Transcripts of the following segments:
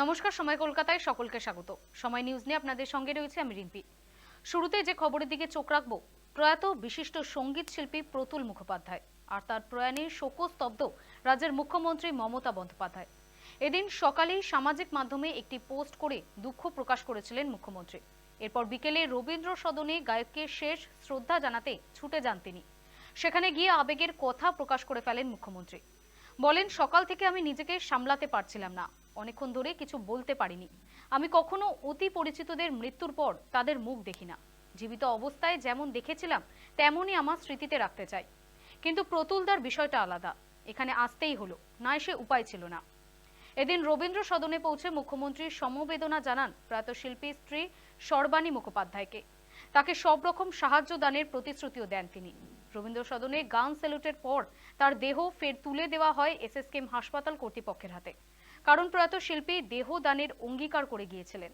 নমস্কার, সময় কলকাতায় সকলকে স্বাগত। সময় নিউজ নিয়ে আপনাদের সঙ্গে রয়েছে আমি রিম্পি। শুরুতে যে খবরের দিকে চোখ রাখব, প্রয়াত বিশিষ্ট সংগীত শিল্পী প্রতুল মুখোপাধ্যায় আর তার প্রয়াণে শোকস্তব্ধ রাজ্যের মুখ্যমন্ত্রী মমতা বন্দ্যোপাধ্যায়। এদিন সকালেই সামাজিক মাধ্যমে একটি পোস্ট করে দুঃখ প্রকাশ করেছিলেন মুখ্যমন্ত্রী। এরপর বিকেলে রবীন্দ্র সদনে গায়ককে শেষ শ্রদ্ধা জানাতে ছুটে যান তিনি। সেখানে গিয়ে আবেগের কথা প্রকাশ করে ফেলেন মুখ্যমন্ত্রী। বলেন, সকাল থেকে আমি নিজেকে সামলাতে পারছিলাম না। অনেকক্ষণ ধরে কিছু বলতে পারিনি। আমি কখনো অতি পরিচিতদের মৃত্যুর পর তাদের মুখ দেখি না। জীবিত অবস্থায় যেমন দেখেছিলাম, তেমনই আমার স্মৃতিতে রাখতে চাই। কিন্তু প্রতুলদার বিষয়টা আলাদা। এখানে আসতেই হলো, না এসে উপায় ছিল না। এদিন রবীন্দ্র সদনে পৌঁছে মুখ্যমন্ত্রী সমবেদনা জানান প্রয়াত শিল্পী স্ত্রী সর্বাণী মুখোপাধ্যায়কে। তাকে সব রকম সাহায্য দানের প্রতিশ্রুতিও দেন তিনি। রবীন্দ্র সদনে গান স্যালুটের পর তার দেহ ফের তুলে দেওয়া হয় এসএসকেএম হাসপাতাল কর্তৃপক্ষের হাতে। কারণ প্রয়াত শিল্পী দেহ দানের অঙ্গীকার করে গিয়েছিলেন।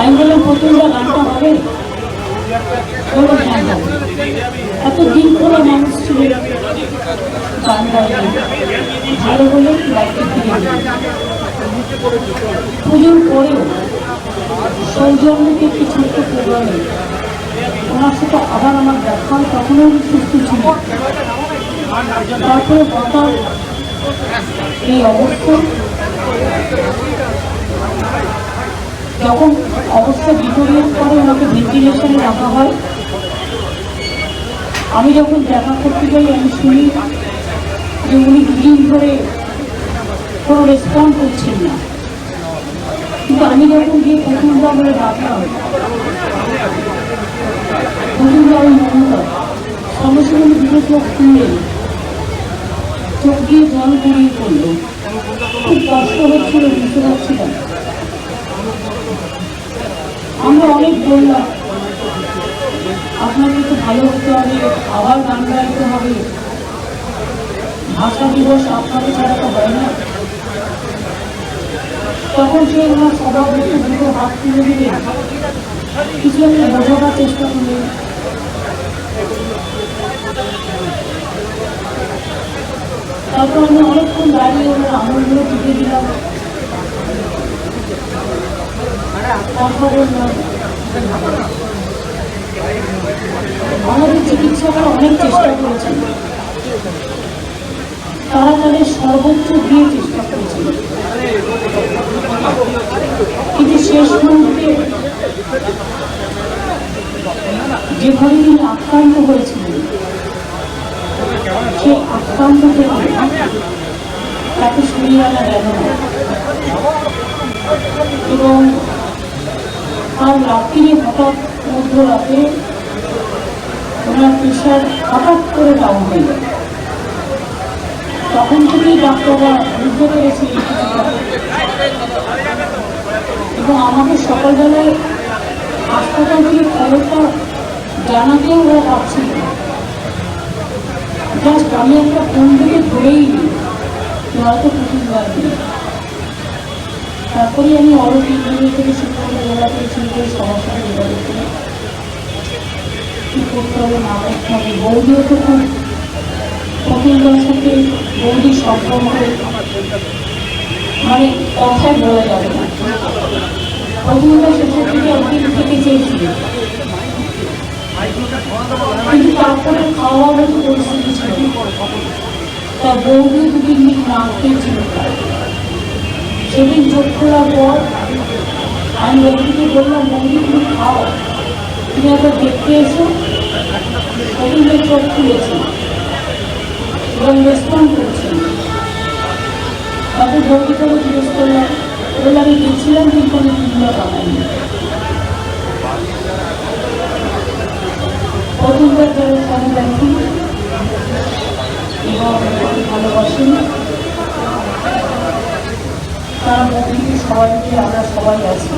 আমি বললাম প্রচণ্ড গানটা হবে। এত দিন ধরে মানুষ ছিল ভালো এলো। পুজোর পরেও সৌজন্যকে একটি ছোট্ট প্রোগ্রামে ওনার সাথে আবার আমার দেখা, তখনও আমি সুস্থ ছিল তারপরে হঠাৎ এই অবস্থা। যখন অবস্থা বিপরীত করে ওনাকে ভেন্টিলেশনে রাখা হয়, আমি যখন দেখা করতে যাই, আমি শুনি যে উনি দুদিন ধরে কোনো রেসপন্ড করছেন না। কিন্তু আমি যখন গিয়ে প্রথমবার বলে ডাকলাম প্রথমবার মমতা, সঙ্গে সঙ্গে আমি দুটো চোখ খুললেন, চোখ দিয়ে জল গড়িয়ে পড়ল। খুব কষ্ট হচ্ছিল, বুঝতে পারছিলাম আমরা অনেক বললাম। আপনাকে তো ভালো হতে হবে, আবার গান গাইতে হবে। ভাষা দিবস আপনাকে ছাড়া তো হয় না। তখন সে ওনার স্বভাব একটু দুটো হাত তুলে দিলেন। কিছু একটা বোঝাবার চেষ্টা করলেন। তারপর আমি অনেকক্ষণ দাঁড়িয়ে ওনার আঙুলগুলো টিপে দিলাম কথা বললাম আমাদের চিকিৎসকরা অনেক চেষ্টা করেছেন। তারা তাদের সর্বোচ্চ দিয়ে চেষ্টা করেছেন। কিন্তু শেষ মুহূর্তে যেভাবে তিনি আক্রান্ত হয়েছিলেন সে আক্রান্ত তাকে সরিয়ে আনা গেল এবং তার রাত্রিরে হঠাৎ মধ্যরাতে ওনার প্রেশার হঠাৎ করে ডাউন হয়ে যায় তখন থেকেই ডাক্তাররা বুঝতে পেরেছে এবং আমাকে সকালবেলায় হাসপাতাল থেকে খবরটা জানাতেও ওরা পাচ্ছিল না। জাস্ট আমি একটা ফোন থেকে ধরেই হয়তো কুকুর লাগবে তারপরে আমি অরো ইঞ্জিনিয়ার থেকে করে জেলা থেকে শুরু সাথে যোগাযোগ করি কী করতে হবে, না করতে হবে, বৌদিও তো খুব প্রতিবার সাথে বৌদির সম্পর্ক মানে কথায় বলা যাবে না। প্রতিবার শেষের দিকে একদিন থেকে চেয়েছিল কিন্তু তারপরে খাওয়া মতো পরিস্থিতি ছিল। তা বৌদি দুদিন দিন না খেয়েছিল। সেদিন যোগ খোলার পর আমি লক্ষ্মীকে বললাম মন্দির তুমি খাও। তুমি একবার দেখতে এসো। সেদিন চোখ খুলেছে। এবং রেসপন্ড করছে। তারপর বৌদিকে আমি জিজ্ঞেস করলাম বললাম, আমি গেছিলাম, কিন্তু আমি তুলনা বানাইনি প্রথমবার যারা সামনে দেখি এবং আমাকে ভালোবাসেন তার মধ্যে সবাই মিলে আমরা সবাই আছি।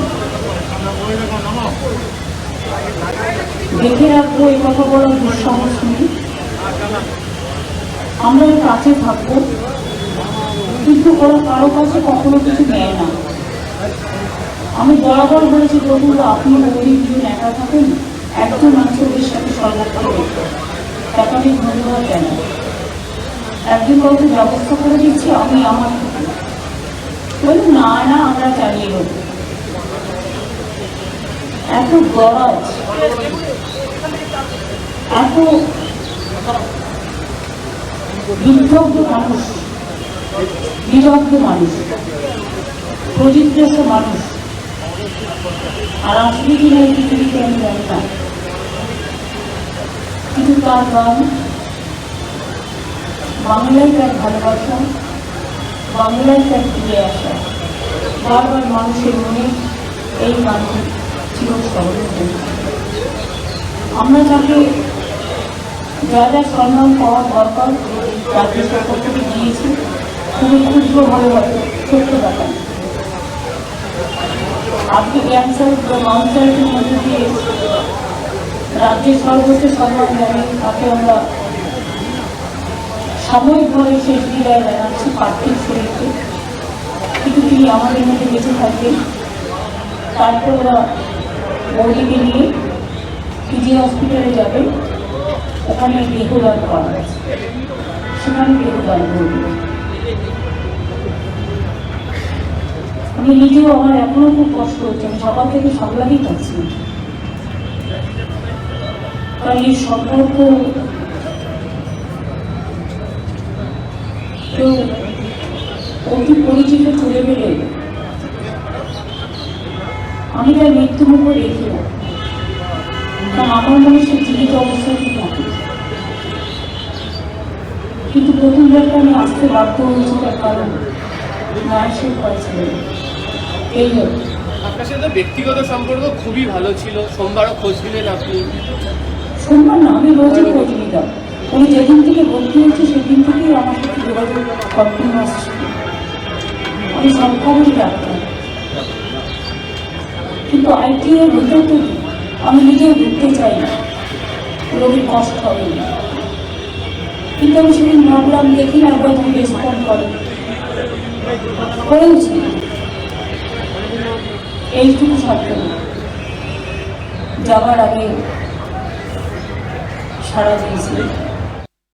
দেখে রাখব, এই কথা বলার দুঃসাহস নেই। আমরা কাছে থাকব, কিন্তু ওরা কারও কাছে কখনো কিছু নেয় না। আমি বরাবর বলেছি বলুন আপনি গরিব দুজন একা থাকেন, একজন ওদের সাথে সর্বক্ষণ তাকে আমি ধন্যবাদ কেন একজন কাউকে ব্যবস্থা করে দিচ্ছি, আমি আমার বলুন না না আমরা চালিয়ে দেব এত গরজ এত বিক্ষুব্ধ মানুষ। বিরগ্ধ মানুষ। প্রজিগ্রস্ত মানুষ। আর আসলে কি না এই পৃথিবীতে আমি জানি না। কিন্তু তার গান বাংলায় তার ভালোবাসা বাংলায় তার ফিরে আসা। বারবার মানুষের মনে এই গানটি চিরস্মরণ আমরা তাকে যা যা সম্মান পাওয়া দরকার রাজ্য সরকার থেকে দিয়েছি খুবই ক্ষুদ্রভাবে হয়তো ছোট্ট ব্যাপার আজকে ক্যান্সার বা মাউন্সারের মধ্যে দিয়ে রাজ্যের সর্বোচ্চ সম্মান জানি তাকে আমরা সাময়িকভাবে শেষ বিদায় জানাচ্ছি, পার্থিব শরীরকে। কিন্তু তিনি আমাদের মধ্যে বেঁচে থাকবেন। তারপর বৌদিকে নিয়ে পিজি হসপিটালে যাবে। ওখানে দেহদান করা আছে সেখানে দেহদান করবে। আমি নিজেও আমার এখনও খুব কষ্ট হচ্ছে। আমি সকাল থেকে সামলাতেই পারছি। কারণ এই সম্পর্ক অতি পরিচিত চলে গেলে আমি তার মৃত্যু মুখে না আমার মনে সে জীবিত অবস্থায় থাকে কিন্তু প্রথম আমি আসতে বাধ্য হয়েছি তার কারণ। মায়ের এই জন্য আপনার সাথে ব্যক্তিগত সম্পর্ক খুবই ভালো ছিল। সোমবারও খোঁজ দিলেন আপনি। সোমবার না আমি রোজই খোঁজ নিতাম। উনি যেদিন থেকে ভর্তি হয়েছে সেদিন থেকেই আমি সরকারই ডাক্তার কিন্তু আইটি এর ভিতর থেকে আমি নিজেও ঢুকতে চাই রোগীর কষ্ট হবে কিন্তু আমি সেদিন ভাবলাম, দেখি না একবার রেসপন্ড করে। করেওছি এইটুকু না যাওয়ার আগে সারা দিয়েছি